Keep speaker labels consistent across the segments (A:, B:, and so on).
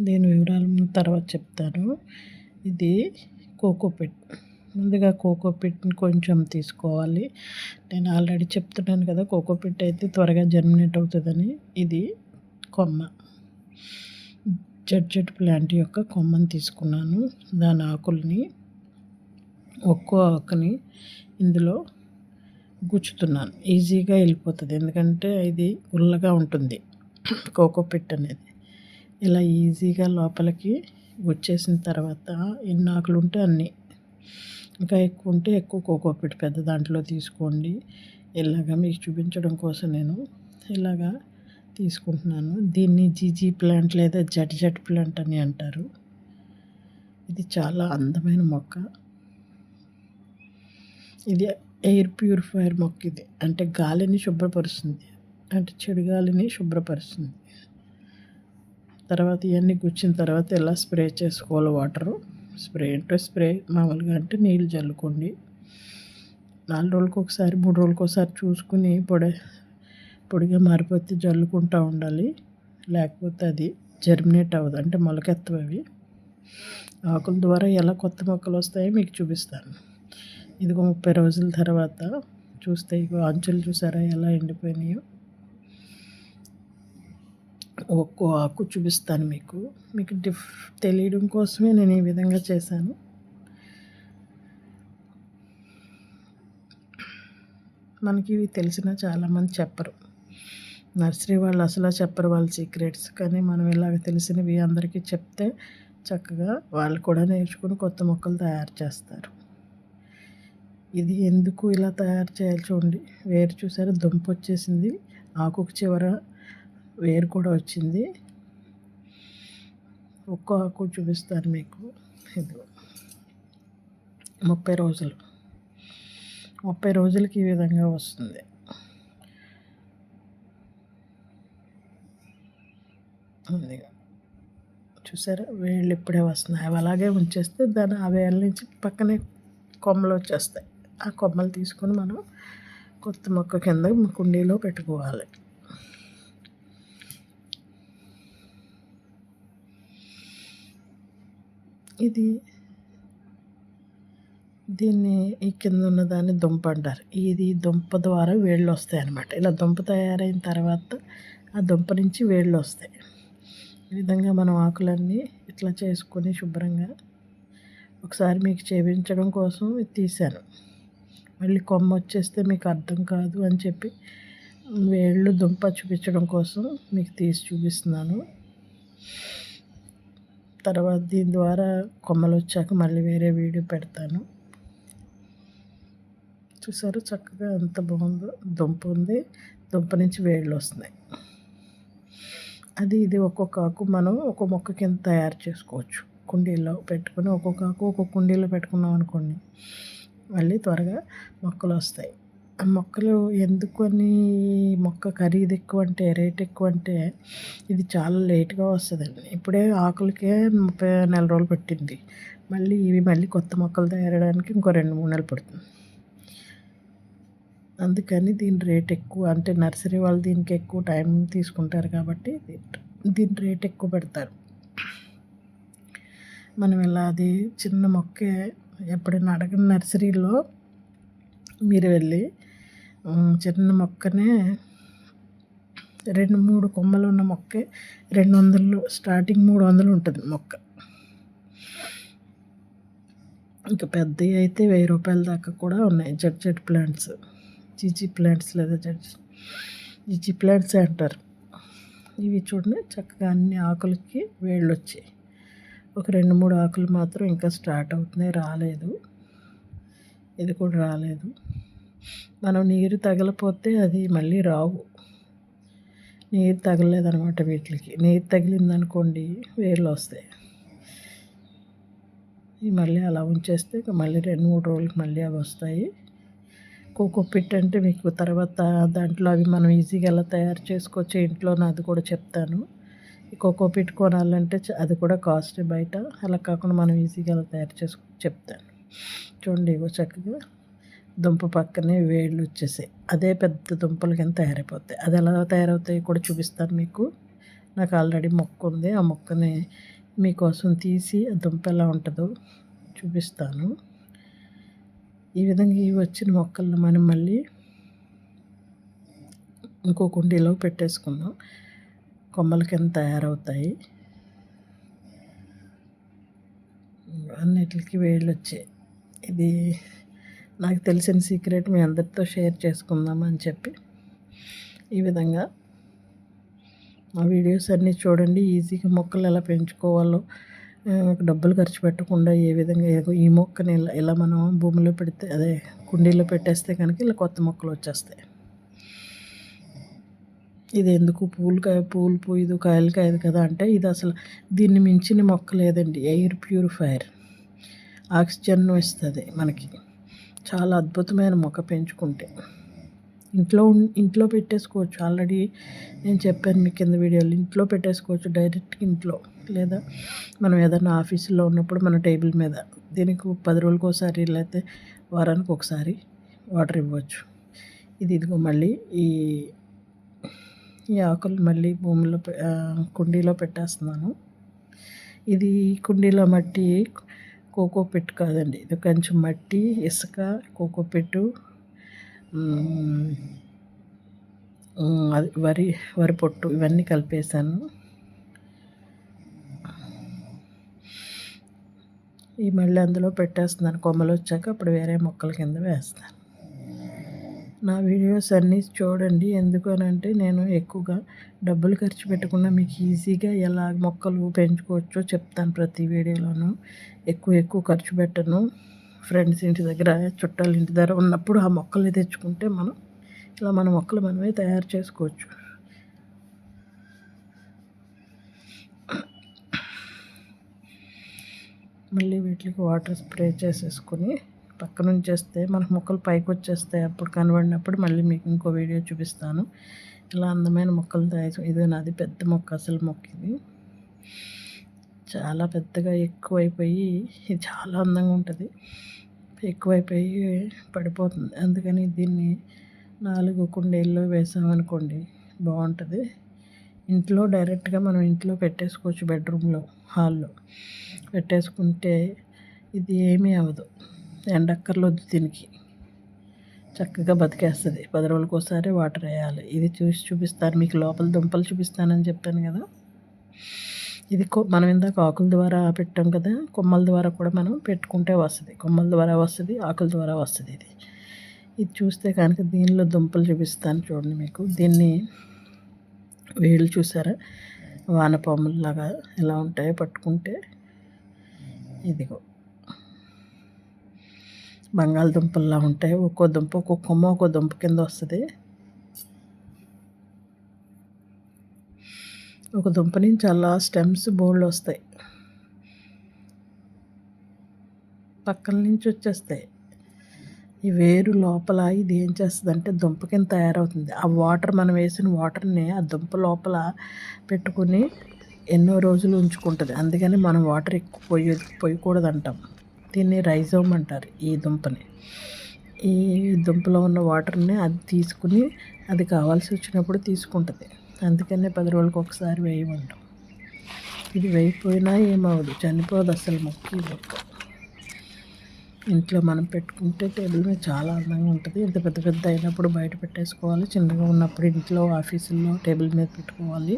A: దీని వివరాలు తర్వాత చెప్తాను. ఇది కోకోపిట్ ముందుగా కోకోపిట్ని కొంచెం తీసుకోవాలి. నేను ఆల్రెడీ చెప్తున్నాను కదా కోకోపిట్ అయితే త్వరగా జర్మినేట్ అవుతుందని. ఇది కొమ్మ. జడ్జెట్ ప్లాంట్ యొక్క కొమ్మని తీసుకున్నాను. దాని ఆకుల్ని ఒక్కో ఆకుని ఇందులో గుచ్చుతున్నాను. ఈజీగా వెళ్ళిపోతుంది. ఎందుకంటే ఇది గుల్లగా ఉంటుంది. కోకోపిట్ అనేది. ఇలా ఈజీగా లోపలికి వచ్చేసిన తర్వాత ఎన్ని ఆకులు ఉంటే అన్నీ. ఇంకా ఎక్కువ ఉంటే ఎక్కువ కోకోపెట్టి పెద్ద దాంట్లో తీసుకోండి. ఇలాగా మీకు చూపించడం కోసం నేను ఇలాగా తీసుకుంటున్నాను. దీన్ని జీజీ ప్లాంట్ లేదా జట్ జట్ ప్లాంట్ అని అంటారు. ఇది చాలా అందమైన మొక్క. ఇది ఎయిర్ ప్యూరిఫైయర్ మొక్క ఇది. అంటే గాలిని శుభ్రపరుస్తుంది. అంటే చెడు గాలిని శుభ్రపరుస్తుంది. తర్వాత ఇవన్నీ గుచ్చిన తర్వాత ఎలా స్ప్రే చేసుకోవాలి వాటరు? స్ప్రే అంటే స్ప్రే. మామూలుగా అంటే నీళ్ళు చల్లుకోండి. నాలుగు రోజులకు ఒకసారి మూడు రోజులకు ఒకసారి చూసుకుని పొడి పొడిగా మారిపోతే జల్లుకుంటూ ఉండాలి. లేకపోతే అది జర్మినేట్ అవ్వదు. అంటే మొలకెత్తవి అవి. ఆకుల ద్వారా ఎలా కొత్త మొక్కలు వస్తాయో మీకు చూపిస్తాను. ఇదిగో ముప్పై రోజుల తర్వాత చూస్తే ఇగో అంచులు చూసారా? ఎలా ఎండిపోయినాయో. ఒక్కో ఆకు చూపిస్తాను మీకు. మీకు డిఫ్ తెలియడం కోసమే నేను ఈ విధంగా చేశాను. మనకి ఇవి తెలిసిన చాలామంది చెప్పరు. నర్సరీ వాళ్ళు అసలు చెప్పరు వాళ్ళ సీక్రెట్స్. కానీ మనం ఇలాగ తెలిసినవి అందరికీ చెప్తే చక్కగా వాళ్ళు కూడా నేర్చుకుని కొత్త మొక్కలు తయారు చేస్తారు. ఇది ఎందుకు ఇలా తయారు చేయాలి చూడండి. వేరు చూసారా దుంప వచ్చేసింది ఆకుకు చివర వేరు కూడా వచ్చింది. ఒక్క ఆకు చూపిస్తారు మీకు. ఇది ముప్పై రోజులు. ముప్పై రోజులకి ఈ విధంగా వస్తుంది. చూసారా? వేళ్ళు ఇప్పుడే వస్తున్నాయి. అవి అలాగే ఉంచేస్తే దాని ఆ వేళ్ళ నుంచి పక్కనే కొమ్మలు వచ్చేస్తాయి. ఆ కొమ్మలు తీసుకొని మనం కొత్త మొక్క కింద కుండీలో పెట్టుకోవాలి. ఇది దీన్ని ఈ కింద ఉన్న దాన్ని దుంప అంటారు. ఇది దుంప ద్వారా వేళ్ళు వస్తాయి అన్నమాట. ఇలా దుంప తయారైన తర్వాత ఆ దుంప నుంచి వేళ్ళు వస్తాయి. ఈ విధంగా మనం ఆకులన్నీ ఇట్లా చేసుకొని శుభ్రంగా ఒకసారి మీకు చేపించడం కోసం తీశాను. మళ్ళీ కొమ్మ వచ్చేస్తే మీకు అర్థం కాదు అని చెప్పి వేళ్ళు దుంప చూపించడం కోసం మీకు తీసి చూపిస్తున్నాను. తర్వాత దీని ద్వారా కొమ్మలు వచ్చాక మళ్ళీ వేరే వీడియో పెడతాను. చూసారు చక్కగా ఎంత బాగుందో. దుంప ఉంది. దుంప నుంచి వేళ్ళు వస్తున్నాయి అది ఇది ఒక్కొక్క ఆకు మనం ఒక మొక్క కింద తయారు చేసుకోవచ్చు. కుండీలో పెట్టుకుని ఒక్కొక్క ఆకు ఒక్కొక్క కుండీలో పెట్టుకున్నాం అనుకోండి మళ్ళీ త్వరగా మొక్కలు వస్తాయి మొక్కలు ఎందుకు అని మొక్క ఖరీదు ఎక్కువ అంటే రేట్ ఎక్కువ అంటే ఇది చాలా లేట్గా వస్తుందండి. ఇప్పుడే ఆకులకే ముప్పై నెల రోజులు పట్టింది. మళ్ళీ ఇవి మళ్ళీ కొత్త మొక్కలు తయారడానికి ఇంకో రెండు మూడు నెలలు పడుతుంది. అందుకని దీని రేట్ ఎక్కువ అంటే నర్సరీ వాళ్ళు దీనికి ఎక్కువ టైం తీసుకుంటారు కాబట్టి దీని రేట్ ఎక్కువ పెడతారు. మనం ఇలా అది చిన్న మొక్కే ఎప్పుడైనా అడగని నర్సరీలో. మీరు వెళ్ళి చిన్న మొక్కనే రెండు మూడు కొమ్మలు ఉన్న మొక్కే రెండు వందలు స్టార్టింగ్ మూడు వందలు ఉంటుంది మొక్క. ఇంకా పెద్దవి అయితే వెయ్యి రూపాయల దాకా కూడా ఉన్నాయి. Z Z plants GG plants లేదా జడ్ జిజి ప్లాంట్స్ అంటారు. ఇవి చూడండి చక్కగా అన్ని ఆకులకి వేళ్ళు వచ్చాయి. ఒక రెండు మూడు ఆకులు మాత్రం ఇంకా స్టార్ట్ అవుతున్నాయి రాలేదు. ఇది కూడా రాలేదు. మనం నీరు తగలపోతే అది మళ్ళీ రావు. నీరు తగలేదనమాట వీటికి. నీరు తగిలిందనుకోండి వేర్లు వస్తాయి. మళ్ళీ అలా ఉంచేస్తే మళ్ళీ రెండు మూడు రోజులకి మళ్ళీ అవి వస్తాయి. కోకో పిట్ అంటే మీకు తర్వాత దాంట్లో అవి మనం ఈజీగా ఎలా తయారు చేసుకోవచ్చు ఇంట్లో అది కూడా చెప్తాను. కోకో పిట్ కొనాలంటే అది కూడా కాస్ట్ బయట. అలా కాకుండా మనం ఈజీగా ఎలా తయారు చేసుకో చెప్తాను. చూడండి ఇగో చక్కగా దుంప పక్కనే వేళ్ళు వచ్చేసాయి. అదే పెద్ద దుంపలు కింద తయారైపోతాయి. అది ఎలా తయారవుతాయి కూడా చూపిస్తాను మీకు. నాకు ఆల్రెడీ మొక్క ఉంది. ఆ మొక్కని మీకోసం తీసి ఆ దుంప ఎలా ఉంటుందో చూపిస్తాను. ఈ విధంగా ఇవి వచ్చిన మొక్కలను మనం మళ్ళీ ఇంకో కుండీలో పెట్టేసుకుందాం. కొమ్మల కింద తయారవుతాయి. అన్నిటికీ వేళ్ళు వచ్చాయి. ఇది నాకు తెలిసిన సీక్రెట్ మీ అందరితో షేర్ చేసుకుందామని చెప్పి. ఈ విధంగా ఆ వీడియోస్ అన్నీ చూడండి. ఈజీగా మొక్కలు ఎలా పెంచుకోవాలో డబ్బులు ఖర్చు పెట్టకుండా ఏ విధంగా ఈ మొక్కని ఇలా ఇలా మనం భూమిలో పెడితే అదే కుండీలో పెట్టేస్తే కనుక ఇలా కొత్త మొక్కలు వచ్చేస్తాయి. ఇది ఎందుకు పూలు కాయ పూలు పూయదు కాయలు కాయదు కదా అంటే ఇది అసలు దీన్ని మించిన మొక్క లేదండి. Air purifier. ఆక్సిజన్ను ఇస్తుంది మనకి. చాలా అద్భుతమైన మొక్క పెంచుకుంటే. ఇంట్లో ఇంట్లో పెట్టేసుకోవచ్చు. ఆల్రెడీ నేను చెప్పాను మీ కింద వీడియోలు ఇంట్లో పెట్టేసుకోవచ్చు డైరెక్ట్ ఇంట్లో. లేదా మనం ఏదైనా ఆఫీసులో ఉన్నప్పుడు మన టేబుల్ మీద దీనికి పది రోజులకు ఒకసారి లేకపోతే వారానికి ఒకసారి వాటర్ ఇవ్వచ్చు. ఇది ఇదిగో మళ్ళీ ఈ ఈ ఆకులు మళ్ళీ భూమిలో కుండీలో పెట్టేస్తున్నాను. ఇది కుండీలో మట్టి కోకో పిట్ కాదండి. ఇది కొంచెం మట్టి ఇసుక కోకో పెట్టు అది వరి వరి పొట్టు ఇవన్నీ కలిపేసాను. ఈ మళ్ళీ అందులో పెట్టేస్తున్నాను. కొమ్మలు వచ్చాక అప్పుడు వేరే మొక్కల కింద వేస్తాను. నా వీడియోస్ అన్నీ చూడండి. ఎందుకు అంటే నేను ఎక్కువగా డబ్బులు ఖర్చు పెట్టకుండా మీకు ఈజీగా ఎలా మొక్కలు పెంచుకోవచ్చో చెప్తాను ప్రతి వీడియోలోనూ. ఎక్కువ ఎక్కువ ఖర్చు పెట్టను. ఫ్రెండ్స్ ఇంటి దగ్గర చుట్టాల ఇంటి దగ్గర ఉన్నప్పుడు ఆ మొక్కలు తెచ్చుకుంటే మనం ఇలా మన మొక్కలు మనమే తయారు చేసుకోవచ్చు. మళ్ళీ వీటికి వాటర్ స్ప్రే చేసేసుకొని పక్క నుంచి వస్తే మనకు మొక్కలు పైకి వచ్చేస్తాయి అప్పుడు కనబడినప్పుడు మళ్ళీ మీకు ఇంకో వీడియో చూపిస్తాను. ఇలా అందమైన మొక్కలు తయారు ఇది నాది పెద్ద మొక్క అసలు మొక్క ఇది. చాలా పెద్దగా ఎక్కువైపోయి ఇది చాలా అందంగా ఉంటుంది. ఎక్కువైపోయి పడిపోతుంది. అందుకని దీన్ని నాలుగు కుండీల్లో వేసామనుకోండి బాగుంటుంది. ఇంట్లో డైరెక్ట్గా మనం ఇంట్లో పెట్టేసుకోవచ్చు బెడ్రూమ్లో హాల్లో. పెట్టేసుకుంటే ఇది ఏమీ అవ్వదు. ఎండక్కర్లొద్దు దీనికి. చక్కగా బతికేస్తుంది. పది రోజులకోసారి వాటర్ వేయాలి. ఇది చూసి చూపిస్తాను మీకు లోపల దుంపలు చూపిస్తానని చెప్పాను కదా. ఇది మనం ఇందాక ఆకుల ద్వారా పెట్టాం కదా. కొమ్మల ద్వారా కూడా మనం పెట్టుకుంటే వస్తుంది. కొమ్మల ద్వారా వస్తుంది ఆకుల ద్వారా వస్తుంది ఇది. ఇది చూస్తే కనుక దీనిలో దుంపలు చూపిస్తాను చూడండి మీకు. దీన్ని వేళ్ళు చూసారా? వానపాముల్లాగా ఎలా ఉంటాయో పట్టుకుంటే ఇదిగో. బంగాళదుంపల్లా ఉంటాయి. ఒక్కో దుంప ఒక్కో కొమ్మ ఒక్కో దుంప కింద వస్తుంది. ఒక దుంప నుంచి అలా స్టెమ్స్ బోల్డ్ వస్తాయి. పక్కన నుంచి వచ్చేస్తాయి. ఈ వేరు లోపల ఇది ఏం చేస్తుంది అంటే దుంప కింద తయారవుతుంది. ఆ వాటర్ మనం వేసిన వాటర్ని ఆ దుంప లోపల పెట్టుకుని ఎన్నో రోజులు ఉంచుకుంటుంది. అందుకని మనం వాటర్ ఎక్కువ పోయి పోయకూడదు అంటాం దీన్ని రైజోమ్ అంటారు ఈ దుంపని. ఈ దుంపలో ఉన్న వాటర్ని అది తీసుకుని అది కావాల్సి వచ్చినప్పుడు తీసుకుంటుంది. అందుకనే పది రోజులకు ఒకసారి వేయమంటాం. ఇది వేయిపోయినా ఏమవదు చనిపోదు అసలు మొక్క మొక్క. ఇంట్లో మనం పెట్టుకుంటే టేబుల్ మీద చాలా అందంగా ఉంటుంది. ఇంత పెద్ద పెద్ద అయినప్పుడు బయట పెట్టేసుకోవాలి చిన్నగా ఉన్నప్పుడు ఇంట్లో ఆఫీసుల్లో టేబుల్ మీద పెట్టుకోవాలి.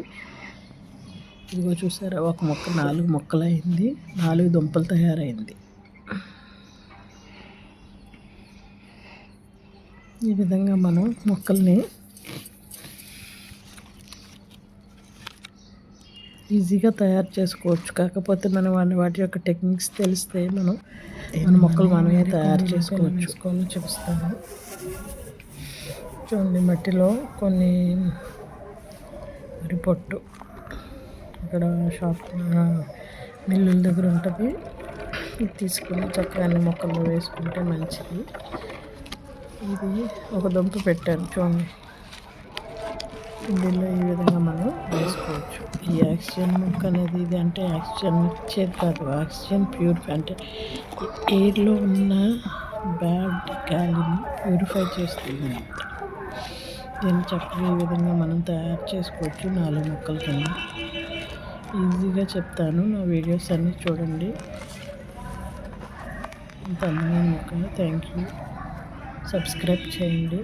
A: ఇదిగో చూసారా ఒక మొక్క నాలుగు మొక్కలు అయింది నాలుగు దుంపలు తయారైంది. ఈ విధంగా మనం మొక్కల్ని ఈజీగా తయారు చేసుకోవచ్చు. కాకపోతే మనం వాటి వాటి యొక్క టెక్నిక్స్ తెలిస్తే మనం మన మొక్కలు మనమే తయారు చేసుకోవచ్చు. చూపిస్తాను. చూడండి మట్టిలో కొన్ని వరి పొట్టు. ఇక్కడ షాప్ మిల్లుల దగ్గర ఉంటుంది. తీసుకుని చక్కగా అన్ని మొక్కలు వేసుకుంటే మంచిది. ఇది ఒక దుంప పెట్టాను చూడండి. దీనిలో ఈ విధంగా మనం వేసుకోవచ్చు. ఈ ఆక్సిజన్ ముక్క అనేది ఇది అంటే ఆక్సిజన్ ఇచ్చేది కాదు ఆక్సిజన్ ప్యూర్ అంటే ఎయిర్లో ఉన్న బ్యాడ్ గాలిని ప్యూరిఫై చేస్తుంది. దీన్ని చక్కగా ఈ విధంగా మనం తయారు చేసుకోవచ్చు నాలుగు మొక్కల కింద. ఈజీగా చెప్తాను నా వీడియోస్ అన్నీ చూడండి. ఇంత అందమైన థ్యాంక్ యూ. సబ్స్క్రైబ్ చేయండి.